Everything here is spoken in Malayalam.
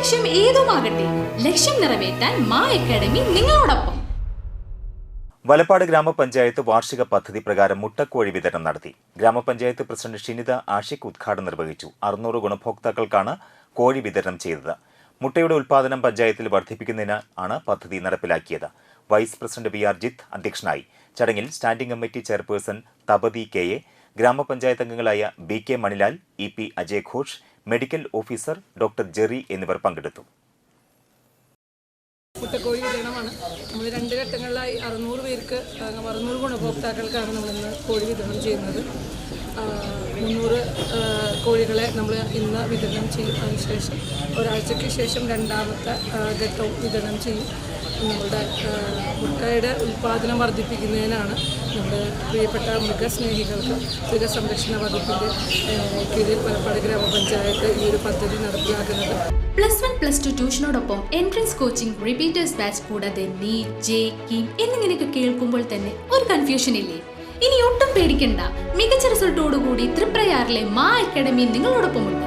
ലക്ഷ്യം ഏതുമാകട്ടെ ലക്ഷ്യം നിറവേറ്റാൻ മാ അക്കാഡമി നിങ്ങളോടൊപ്പം. വലപ്പാട് ഗ്രാമപഞ്ചായത്ത് വാർഷിക പദ്ധതി പ്രകാരം മുട്ടക്കോഴി വിതരണം നടത്തി. ഗ്രാമപഞ്ചായത്ത് പ്രസിഡന്റ് ഷിനിത ആഷിഖ് ഉദ്ഘാടനം നിർവഹിച്ചു. അറുന്നൂറ് ഗുണഭോക്താക്കൾക്കാണ് കോഴി വിതരണം ചെയ്തത്. മുട്ടയുടെ ഉൽപാദനം പഞ്ചായത്തിൽ വർദ്ധിപ്പിക്കുന്നതിന് ആണ് പദ്ധതി നടപ്പിലാക്കിയത്. Vice president V R Jith അധ്യക്ഷനായി. ചടങ്ങിൽ standing committee chairperson Thapathi K A ഗ്രാമപഞ്ചായത്ത് അംഗങ്ങളായ B K Manilal E P Ajay Ghosh medical officer doctor Jerry എന്നിവർ പങ്കെടുത്തു. മുട്ടക്കോഴി വിതരണമാണ് നമ്മൾ രണ്ട് ഘട്ടങ്ങളിലായി അറുന്നൂറ് പേർക്ക് അറുന്നൂറ് ഗുണഭോക്താക്കൾക്കാണ് നമ്മളിന്ന് കോഴി വിതരണം ചെയ്യുന്നത്. മുന്നൂറ് കോഴികളെ നമ്മൾ ഇന്ന് വിതരണം ചെയ്യും. അതിനുശേഷം ഒരാഴ്ചയ്ക്ക് ശേഷം രണ്ടാമത്തെ ഘട്ടവും വിതരണം ചെയ്യും. നമ്മുടെ മുട്ടയുടെ ഉൽപ്പാദനം വർദ്ധിപ്പിക്കുന്നതിനാണ് നമ്മുടെ പ്രിയപ്പെട്ട മൃഗസ്നേഹികൾക്ക് മൃഗസംരക്ഷണ വകുപ്പിന്റെ കീഴിൽ പലപ്പാട് ഗ്രാമപഞ്ചായത്ത് ഈ ഒരു പദ്ധതി നടപ്പിലാക്കുന്നത്. പ്ലസ് വൺ പ്ലസ് ടു ട്യൂഷനോടൊപ്പം എൻട്രൻസ് കോച്ചിംഗ് റിപ്പീറ്റേഴ്സ് ബാച്ച് കൂടാതെ നീറ്റ് ജെ കിം എന്നിങ്ങനെയൊക്കെ കേൾക്കുമ്പോൾ തന്നെ ഒരു കൺഫ്യൂഷൻ ഇല്ലേ? ഇനി ഒട്ടും പേടിക്കണ്ട. മികച്ച റിസൾട്ടോടുകൂടി തൃപ്രയാറിലെ മാ അക്കാഡമി നിങ്ങളോടൊപ്പമുണ്ട്.